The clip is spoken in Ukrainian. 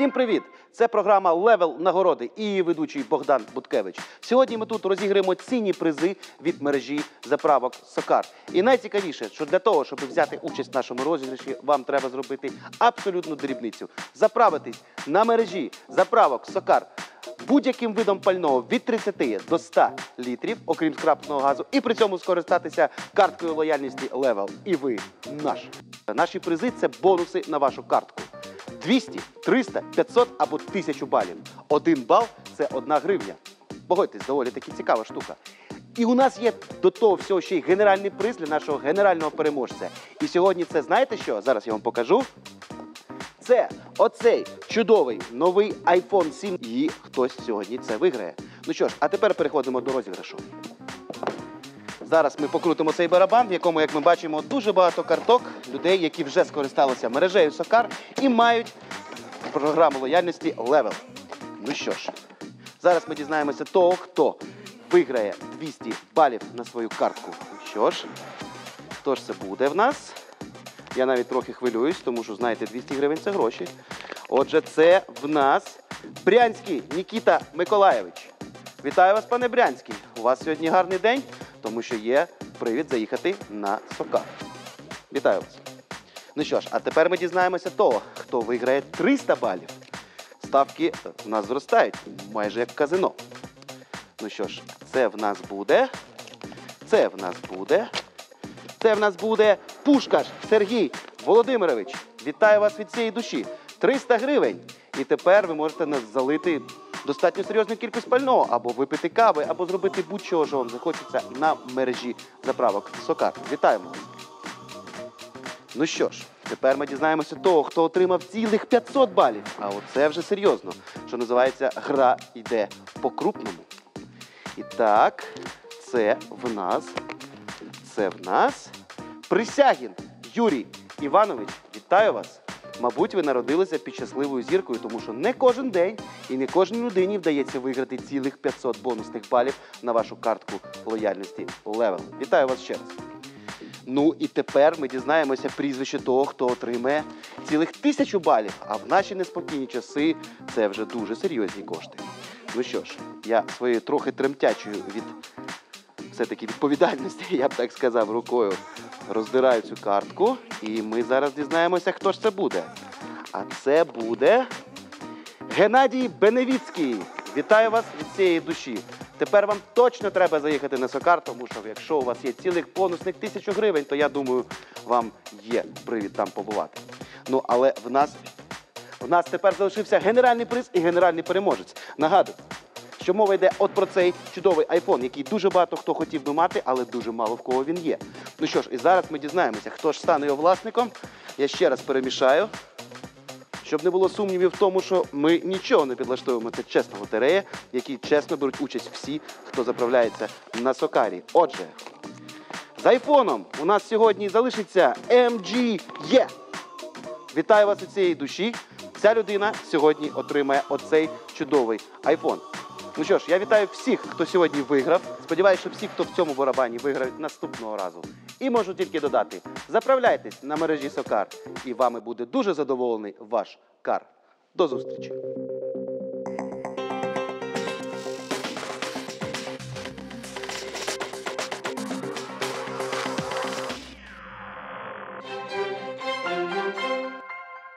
Всім привіт! Це програма Левел нагороди і її ведучий Богдан Буткевич. Сьогодні ми тут розіграємо цінні призи від мережі заправок Сокар. І найцікавіше, що для того, щоб взяти участь в нашому розіграші, вам треба зробити абсолютну дрібницю. Заправитись на мережі заправок Сокар будь-яким видом пального від 30 до 100 літрів, окрім скрапного газу, і при цьому скористатися карткою лояльності Level. І ви наш. Наші призи це бонуси на вашу картку. 200, 300, 500 або 1000 балів. Один бал це одна гривня. Погодьтесь, доволі таки цікава штука. І у нас є до того всього ще й генеральний приз для нашого генерального переможця. І сьогодні це знаєте що? Зараз я вам покажу. Це оцей чудовий новий iPhone 7. І хтось сьогодні це виграє. Ну що ж, а тепер переходимо до розіграшу. Зараз ми покрутимо цей барабан, в якому, як ми бачимо, дуже багато карток людей, які вже скористалися мережею Сокар і мають програму лояльності Level. Ну що ж, зараз ми дізнаємося того, хто виграє 200 балів на свою картку. Ну Що ж, хто ж це буде в нас? Я навіть трохи хвилююсь, тому що, знаєте, 200 гривень це гроші. Отже, це в нас Брянський Нікіта Миколаєвич. Вітаю вас, пане Брянський. У вас сьогодні гарний день, тому що є привід заїхати на Сокар. Вітаю вас. Ну що ж, а тепер ми дізнаємося того, хто виграє 300 балів. Ставки в нас зростають, майже як казино. Ну що ж, це в нас буде. Це в нас буде. Це в нас буде Пушкаш Сергій Володимирович. Вітаю вас від цієї душі. 300 гривень. І тепер ви можете нас залити достатньо серйозну кількість пального, або випити кави, або зробити будь-чого, що вам захочеться на мережі заправок Сокар. Вітаємо! Ну що ж, тепер ми дізнаємося того, хто отримав цілих 500 балів. А оце вже серйозно, що називається гра йде по-крупному. І так, це в нас це в нас Присягін Юрій Іванович. Вітаю вас! Мабуть, ви народилися під щасливою зіркою, тому що не кожен день і не кожній людині вдається виграти цілих 500 бонусних балів на вашу картку лояльності Level. Вітаю вас ще раз. Ну і тепер ми дізнаємося прізвище того, хто отримає цілих тисячу балів. А в наші неспокійні часи це вже дуже серйозні кошти. Ну що ж, я своєю трохи тремтячою від все-таки відповідальності, я б так сказав, рукою роздираю цю картку. І ми зараз дізнаємося, хто ж це буде. А це буде Геннадій Беневіцький. Вітаю вас від цієї душі. Тепер вам точно треба заїхати на Сокар, тому що якщо у вас є цілих бонусних тисячу гривень, то я думаю, вам є привід там побувати. Ну, але в нас, в нас тепер залишився генеральний приз і генеральний переможець. Нагадую, що мова йде от про цей чудовий айфон, який дуже багато хто хотів би мати, але дуже мало в кого він є. Ну що ж, і зараз ми дізнаємося, хто ж стане його власником. Я ще раз перемішаю. Щоб не було сумнівів в тому, що ми нічого не підлаштовуємо. Це чесна лотерея, в якій чесно беруть участь всі, хто заправляється на Сокарі. Отже, з айфоном у нас сьогодні залишиться MGE. Вітаю вас від цієї душі. Ця людина сьогодні отримає оцей чудовий айфон. Ну що ж, я вітаю всіх, хто сьогодні виграв. Сподіваюся, що всі, хто в цьому барабані виграють наступного разу. І можу тільки додати: заправляйтесь на мережі Сокар, і вами буде дуже задоволений ваш кар. До зустрічі!